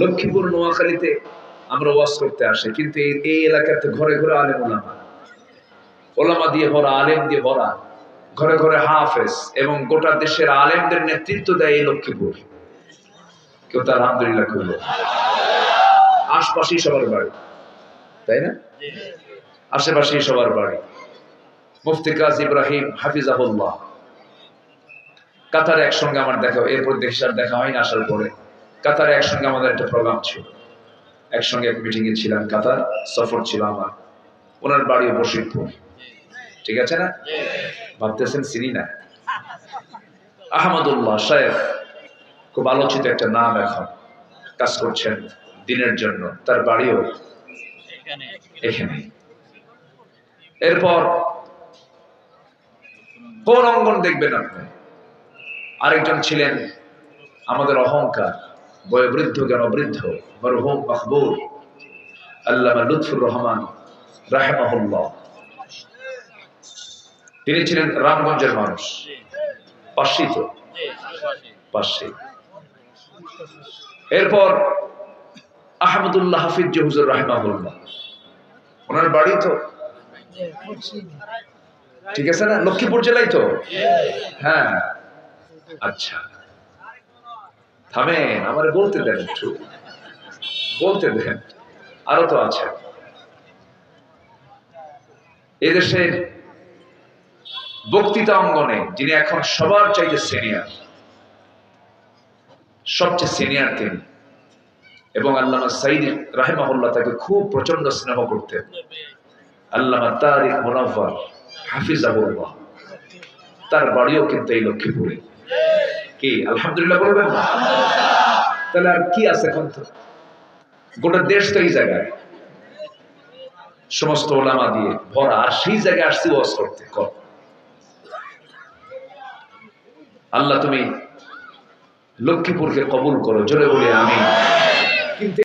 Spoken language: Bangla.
লক্ষ্মীপুর, নোয়াখালীতে আমরা ওয়াজ করতে আসে, কিন্তু এই এলাকাতে ঘরে ঘরে আলেম ওলামা। ওলামা দিয়ে ভরা আলেম দিয়ে ভরা ঘরে ঘরে হাফেজ এবং গোটা দেশের আলেমদের নেতৃত্ব দেয় এই লক্ষ্মীপুর। কেউ তার আলহামদুলিল্লাহ করল। আশপাশেই সবার বাড়ি, তাই না? আশেপাশেই সবার বাড়ি। মুফতি কাজ ইব্রাহিম হাফিজাহুল্লাহ। কাতারে একসঙ্গে আমার দেখা, এরপর দেশের আর দেখা হয়নি, আসার পরে। কাতারে একসঙ্গে আমাদের একটা প্রোগ্রাম ছিল। একসঙ্গে এক মিটিংয়ে ছিলাম কাতার সফর ছিল আমার। ওনার বাড়ি বসিরপুর। ঠিক আছে না? ভাবতেছেন চিনি না? আহমদুল্লাহ সাহেব খুব আলোচিত একটা নাম এখন। কাজ করছেন দিনের জন্য। তার বাড়িও এখানে। এরপর কোন অঙ্গন দেখবেন আপনি? আরেকজন ছিলেন আমাদের অহংকার। বয়োবৃদ্ধ জ্ঞান বৃদ্ধ, মরহুম মকবুর আল্লাহ লুৎফুর রহমান রাহেমাহুল্লাহ। তিনি ছিলেন রামগঞ্জের মানুষ পাশেই তো পাশে এরপর আহমদুল্লাহ হাফিজ জহুজুর রাহেমাহুল্লাহ। ওনার বাড়ি তো ঠিক আছে না? লক্ষ্মীপুর জেলায় তো? হ্যাঁ। আচ্ছা। থামেন, আমার বলতে দেন একটু। বলতে দেন। আরও তো আছে। এদেশের বক্তৃতা অঙ্গনে যিনি এখন সবার চাইতে সিনিয়র সবচেয়ে সিনিয়র তিনি, এবং আল্লামা সাইদ রাহেমাহুল্লাহ তাকে খুব প্রচণ্ড স্নেহ করতেন। আল্লামা তারিক মুনাফার হাফিজাহুল্লাহ, তার বাড়িও কিন্তু এই লক্ষ্মীপুরে। কি? আলহামদুলিল্লাহ বলবেন তাহলে আর কি আছে এখন তো? গোটা দেশ তো এই জায়গায়। সমস্ত ওলামা দিয়ে ভরা, আর সেই জায়গায় আসছি ওয়াজ করতে, কর। আল্লাহ তুমি লক্ষ্মীপুরকে কবুল করো, জোরে বলে আমি কিন্তু